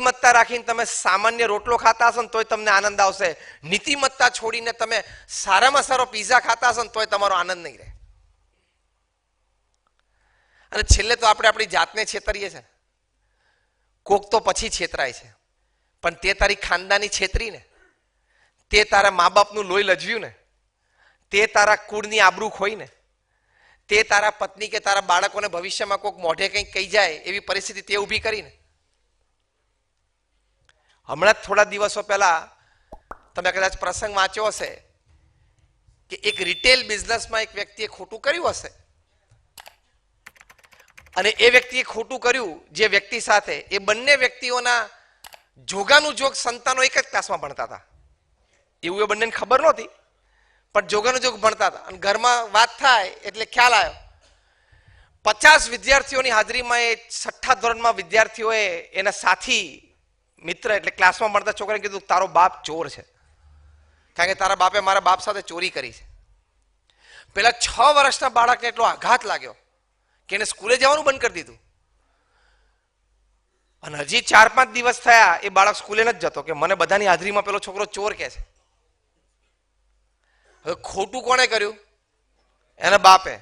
નીતિમત્તા રાખીને તમે સામાન્ય રોટલો ખાતા હશો ને તોય તમને આનંદ આવશે. નીતિમત્તા છોડીને તમે સારામાં સારો પીઝા ખાતા હશો ને તોય તમારો આનંદ નહીં રહે. અને છેલ્લે તો આપણે આપણી જાતને છેતરીએ છે. કોક તો પછી છેતરાય છે. પણ તે તારી ખાનદાની છેતરી ને. તે તારા મા બાપનું લોહી લજવ્યું ને. તે તારા કુળની આબરૂ ખોઈ ને. તે તારા પત્ની કે તારા બાળકોને ભવિષ્યમાં કોઈક મોઢે કંઈક કહી જાય એવી પરિસ્થિતિ તે ઊભી કરીને હમણાં જ થોડા દિવસો પહેલા તમે કદાચ પ્રસંગ વાંચ્યો હશે કે એક રિટેલ બિઝનેસમાં એક વ્યક્તિએ ખોટું કર્યું હશે. અને એ વ્યક્તિએ ખોટું કર્યું જે વ્યક્તિ સાથે, એ બંને વ્યક્તિઓના જોગાનું જોગ સંતાનો એક જ ક્લાસમાં ભણતા હતા. એવું એ બંનેને ખબર નહોતી, પણ જોગાનું જોગ ભણતા હતા. અને ઘરમાં વાત થાય એટલે ખ્યાલ આવ્યો. પચાસ વિદ્યાર્થીઓની હાજરીમાં એ છઠ્ઠા ધોરણમાં વિદ્યાર્થીઓએ એના સાથી મિત્ર એટલે ક્લાસમાં મળતા છોકરાને કીધું, તારો બાપ ચોર છે. કારણ કે તારા બાપે મારા બાપ સાથે ચોરી કરી છે. પેલા છ વર્ષના બાળકને એટલો આઘાત લાગ્યો કે એને સ્કૂલે જવાનું બંધ કરી દીધું. અને હજી ચાર પાંચ દિવસ થયા, એ બાળક સ્કૂલે નથી જતો કે મને બધાની હાજરીમાં પેલો છોકરો ચોર કહે છે. હવે ખોટું કોણે કર્યું? એના બાપે.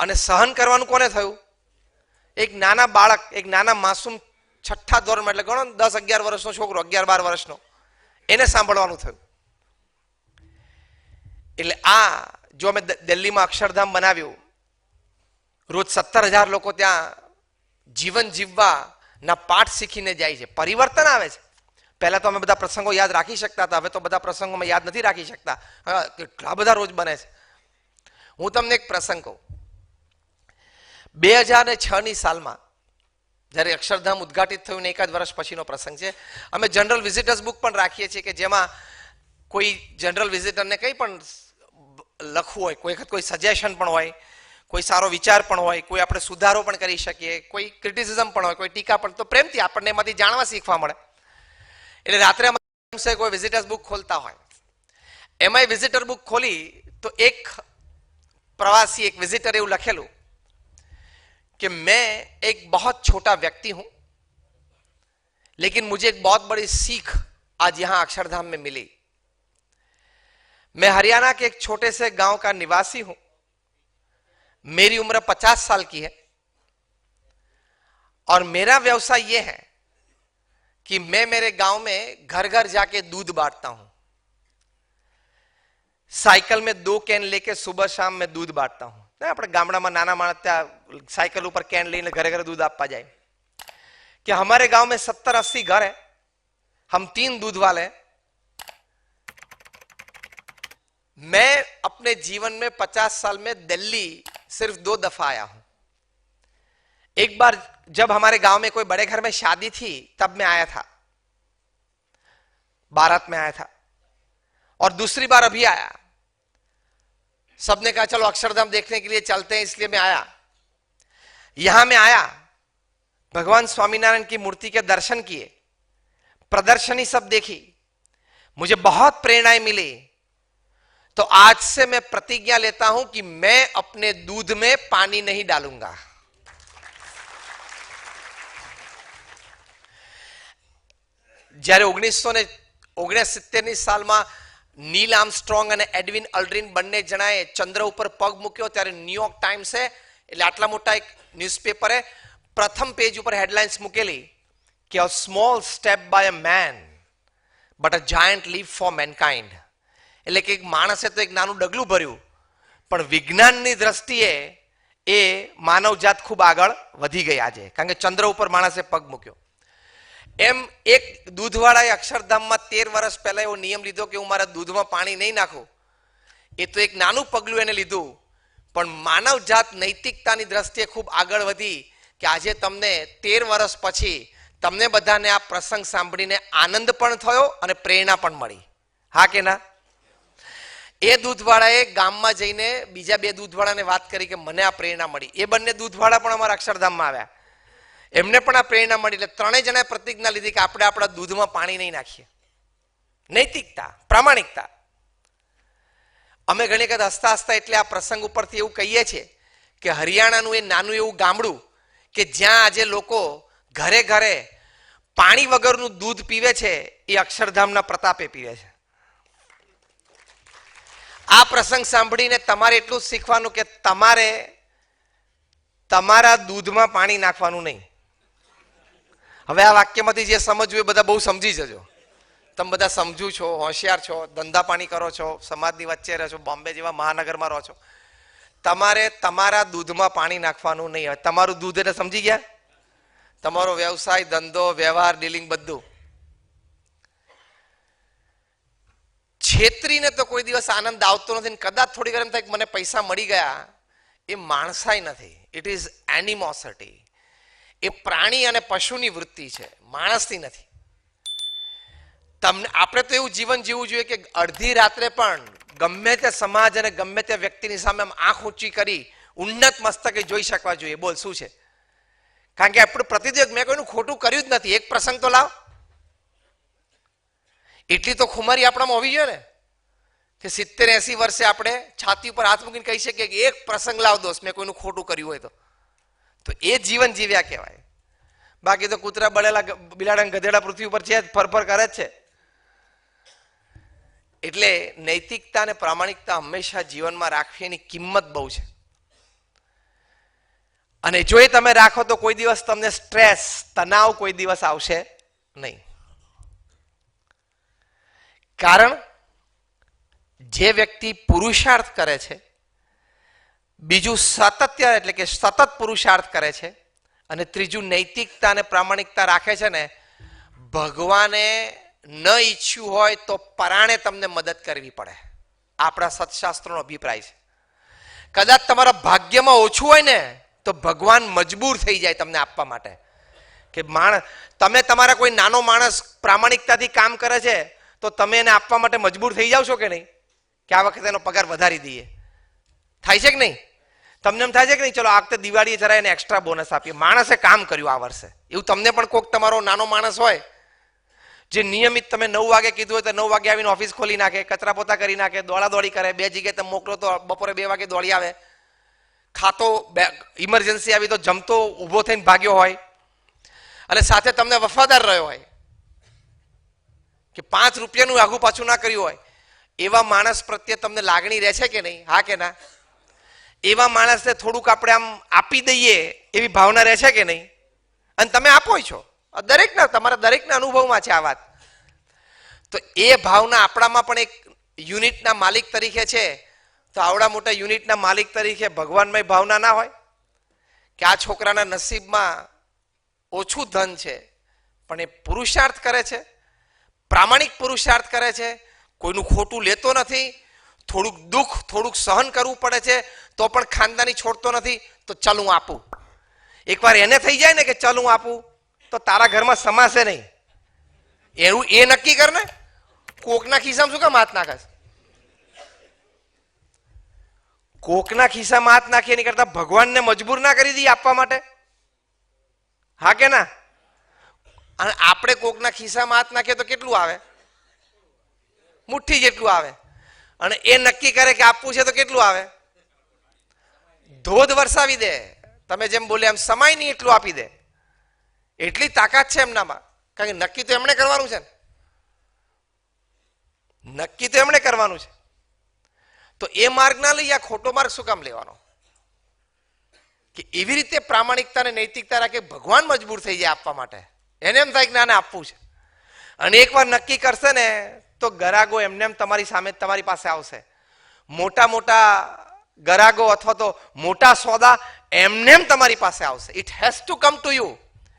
અને સહન કરવાનું કોને થયું? એક નાના બાળક, એક નાના માસૂમ છઠ્ઠા ધોરણમાં એટલે ગણો દસ અગિયાર વર્ષનો છોકરો, અગિયાર બાર વર્ષનો. એને સાંભળવાનું થયું. એટલે આ જો અમે દિલ્હીમાં અક્ષરધામ બનાવ્યું, રોજ સત્તર હજાર લોકો ત્યાં જીવન જીવવા ના પાઠ શીખીને જાય છે. પરિવર્તન આવે છે. પહેલાં તો અમે બધા પ્રસંગો યાદ રાખી શકતા હતા, હવે તો બધા પ્રસંગો અમે યાદ નથી રાખી શકતા. કેટલા બધા રોજ બને છે. હું તમને એક પ્રસંગ કહું. બે હજાર ને છ ની સાલમાં જ્યારે અક્ષરધામ ઉદ્ઘાટિત થયું ને એકાદ વર્ષ પછીનો પ્રસંગ છે. અમે જનરલ વિઝિટર્સ બુક પણ રાખીએ છીએ કે જેમાં કોઈ જનરલ વિઝિટરને કંઈ પણ લખવું હોય, કોઈ વખત કોઈ સજેશન પણ હોય, કોઈ સારો વિચાર પણ હોય, કોઈ આપણે સુધારો પણ કરી શકીએ, કોઈ ક્રિટિસિઝમ પણ હોય, કોઈ ટીકા પણ, તો પ્રેમથી આપણને એમાંથી જાણવા શીખવા મળે. એટલે રાત્રે અમારે કોઈ વિઝિટર્સ બુક ખોલતા હોય. એમાંય વિઝિટર બુક ખોલી તો એક પ્રવાસી, એક વિઝિટર એવું લખેલું कि मैं एक बहुत छोटा व्यक्ति हूँ, लेकिन मुझे एक बहुत बड़ी सीख आज यहाँ अक्षरधाम में मिली। मैं हरियाणा के एक छोटे से गाँव का निवासी हूँ। मेरी उम्र 50 साल की है। और मेरा व्यवसाय यह है कि मैं मेरे गाँव में घर घर जाके दूध बांटता हूँ। साइकिल में दो कैन लेके सुबह शाम में दूध बांटता हूँ। ને આપણે ગામડામાં નાના માણસ ત્યાં साइकिल ऊपर कैन लेने घरे घरे दूध आपा जाए कि हमारे गांव में सत्तर अस्सी घर है हम तीन दूध वाले हैं मैं अपने जीवन में पचास साल में दिल्ली सिर्फ दो दफा आया हूं एक बार जब हमारे गांव में कोई बड़े घर में शादी थी तब मैं आया था बारात में आया था और दूसरी बार अभी आया सबने कहा चलो अक्षरधाम देखने के लिए चलते हैं इसलिए मैं आया यहां मैं आया भगवान स्वामीनारायण की मूर्ति के दर्शन किए प्रदर्शनी सब देखी मुझे बहुत प्रेरणाएं मिली तो आज से मैं प्रतिज्ञा लेता हूं कि मैं अपने दूध में पानी नहीं डालूंगा જ્યારે ઓગણીસો ને ઓગણસિત્તેરની સાલમાં નીલ આર્મસ્ટ્રોંગ અને એડવિન અલ્ડ્રિન બંને જણાએ ચંદ્ર ઉપર પગ મૂક્યો ત્યારે ન્યુયોર્ક ટાઈમ્સે, એટલે આટલા મોટા એક ન્યૂઝપેપરે પ્રથમ પેજ ઉપર હેડલાઇન્સ મૂકેલી કે a small step by a man, but a giant leap for mankind. એટલે કે એક માણસે તો એક નાનું ડગલું ભર્યું, પણ વિજ્ઞાનની દ્રષ્ટિએ એ માનવજાત ખૂબ આગળ વધી ગઈ આજે, કારણ કે ચંદ્ર ઉપર માણસે પગ મૂક્યો. એમ એક દૂધવાળાએ અક્ષરધામમાં તેર વર્ષ પહેલા એવો નિયમ લીધો કે હું મારા દૂધમાં પાણી નહીં નાખું. એ તો એક નાનું પગલું એને લીધું. પણ માનવ જાત નૈતિકતાની દ્રષ્ટિએ ખૂબ આગળ વધી કે આજે તમને તેર વર્ષ પછી તમને બધાને આ પ્રસંગ સાંભળીને આનંદ પણ થયો અને પ્રેરણા પણ મળી. હા કે ના? એ દૂધવાળાએ ગામમાં જઈને બીજા બે દૂધવાળાને વાત કરી કે મને આ પ્રેરણા મળી. એ બંને દૂધવાળા પણ અમારા અક્ષરધામમાં આવ્યા. એમને પણ આ પ્રેરણા મળી. એટલે ત્રણેય જણાએ પ્રતિજ્ઞા લીધી કે આપણે આપણા દૂધમાં પાણી નહીં નાખીએ. નૈતિકતા, પ્રામાણિકતા. અમે ઘણી વખત હસતા હસતા એટલે આ પ્રસંગ ઉપરથી એવું કહીએ છીએ કે હરિયાણાનું એ નાનું એવું ગામડું કે જ્યાં આજે લોકો ઘરે ઘરે પાણી વગરનું દૂધ પીવે છે, એ અક્ષરધામના પ્રતાપે પીવે છે. આ પ્રસંગ સાંભળીને તમારે એટલું શીખવાનું કે તમારે તમારા દૂધમાં પાણી નાખવાનું નહીં. હવે આ વાક્યમાંથી જે સમજવું એ બધા બહુ સમજી જજો. તમે બધા સમજુ છો, હોશિયાર છો, ધંધા પાણી કરો છો, સમાજની વચ્ચે રહો છો, બોમ્બે જેવા મહાનગરમાં રહો છો. તમારે તમારા દૂધમાં પાણી નાખવાનું નહીં તમારું દૂધ એટલે સમજી ગયા? તમારો વ્યવસાય, ધંધો, વ્યવહાર, ડીલિંગ બધું. છેતરીને તો કોઈ દિવસ આનંદ આવતો નથી કદાચ થોડી વાર એમ થાય મને પૈસા મળી ગયા. એ માણસાઈ નથી. ઇટ ઇઝ એનિમોસિટી એ પ્રાણી અને પશુની વૃત્તિ છે. માણસની નથી. તમને, આપણે તો એવું જીવન જીવવું જોઈએ કે અડધી રાત્રે પણ ગમે તે સમાજ અને ગમે તે વ્યક્તિની સામે આંખ ઊંચી કરી ઉન્નત મસ્તકે જોઈ શકવા જોઈએ. બોલ, શું છે? કારણ કે આપણું પ્રતિદિવસ મેં કોઈનું ખોટું કર્યું જ નથી. એક પ્રસંગ તો લાવ. એટલી તો ખુમારી આપણામાં હોવી જોઈએ ને. કે સિત્તેર એસી વર્ષે આપણે છાતી ઉપર હાથ મૂકીને કહી શકીએ કે એક પ્રસંગ લાવ દોસ્ત, મેં કોઈનું ખોટું કર્યું હોય તો. તો એ જીવન જીવ્યા કહેવાય. બાકી તો કૂતરા બળેલા બિલાડા ગધેડા પૃથ્વી ઉપર છે ફરફર કરે છે. એટલે નૈતિકતા અને પ્રામાણિકતા હંમેશા જીવનમાં રાખવી એની કિંમત બહુ છે. અને જો એ તમે રાખો તો કોઈ દિવસ તમને સ્ટ્રેસ, તણાવ કોઈ દિવસ આવશે નહીં. કારણ, જે વ્યક્તિ પુરુષાર્થ કરે છે બીજું સાતત્ય એટલે કે સતત પુરુષાર્થ કરે છે અને ત્રીજું નૈતિકતા અને પ્રામાણિકતા રાખે છે ને, ભગવાને ન ઈચ્છ્યું હોય તો પરાણે તમને મદદ કરવી પડે. આપણા સત્શાસ્ત્રોનો અભિપ્રાય છે. કદાચ તમારા ભાગ્યમાં ઓછું હોય ને, તો ભગવાન મજબૂર થઈ જાય તમને આપવા માટે. કે માણસ તમે તમારા કોઈ નાનો માણસ પ્રામાણિકતાથી કામ કરે છે, તો તમે એને આપવા માટે મજબૂર થઈ જાવ છો કે નહીં? કે આ વખતે એનો પગાર વધારી દઈએ. થાય છે કે નહીં? તમને એમ થાય છે કે નહીં? ચલો આ વખતે દિવાળીએ જરા એને એક્સ્ટ્રા બોનસ આપીએ. માણસે કામ કર્યું આ વર્ષે. એવું તમને પણ કોઈક તમારો નાનો માણસ હોય, જે નિયમિત તમે નવ વાગે કીધું હોય તો નવ વાગે આવીને ઓફિસ ખોલી નાખે, કચરા પોતા કરી નાખે દોડા દોડી કરે, બે જગ્યાએ તમે મોકલો તો બપોરે બે વાગે દોડી આવે. ખાતો ઇમરજન્સી આવી તો જમતો ઊભો થઈને ભાગ્યો હોય. અને સાથે તમને વફાદાર રહ્યો હોય. કે પાંચ રૂપિયાનું આઘું પાછું ના કર્યું હોય. એવા માણસ પ્રત્યે તમને લાગણી રહે છે કે નહીં? હા કે ના? એવા માણસને થોડુંક આપણે આમ આપી દઈએ એવી ભાવના રહે છે કે નહીં? અને તમે આપો છો. દરેકના, તમારા દરેકના અનુભવમાં છે આ વાત. તો એ ભાવના આપણામાં પણ એક યુનિટના માલિક તરીકે છે. તો આવડા મોટા યુનિટના માલિક તરીકે ભગવાનમય ભાવના ના હોય? કે આ છોકરાના નસીબમાં ઓછું ધન છે, પણ એ પુરુષાર્થ કરે છે? પ્રામાણિક પુરુષાર્થ કરે છે? કોઈનું ખોટું લેતો નથી? થોડુંક દુઃખ, થોડુંક સહન કરવું પડે છે, તો પણ ખાનદાની છોડતો નથી, તો ચાલ હું આપું. એકવાર એને થઈ જાય ને કે ચાલ હું આપું, તો તારા ઘરમાં સમાશે નહીં. એવું એ નક્કી કર ને. કોકના ખિસ્સામાં શું કામ હાથ નાખે કોકના ખિસ્સામાં હાથ નાખી એની કરતા ભગવાનને મજબૂર ના કરી દઈએ આપવા માટે. હા કે ના? અને આપણે કોકના ખિસ્સામાં હાથ નાખીએ તો કેટલું આવે? મુઠ્ઠી જેટલું આવે. અને એ નક્કી કરે કે આપવું છે તો કેટલું આવે? ધોધ વરસાવી દે. તમે જેમ બોલ્યા એમ સમાય નહીં એટલું આપી દે. એટલી તાકાત છે એમનામાં. કારણ કે નક્કી તો એમણે કરવાનું છે ને. નક્કી તો એમણે કરવાનું છે. તો એ માર્ગ ના લઈ આ ખોટો માર્ગ શું કામ લેવાનો? કે એવી રીતે પ્રામાણિકતા અને નૈતિકતા રાખે ભગવાન મજબૂર થઈ જાય આપવા માટે. એને એમ થાય કે ના, આપવું છે. અને એકવાર નક્કી કરશે ને તો ગરાગો એમને એમ તમારી સામે તમારી પાસે આવશે. મોટા મોટા ગરાગો અથવા તો મોટા સોદા એમને એમ તમારી પાસે આવશે. It has to come to you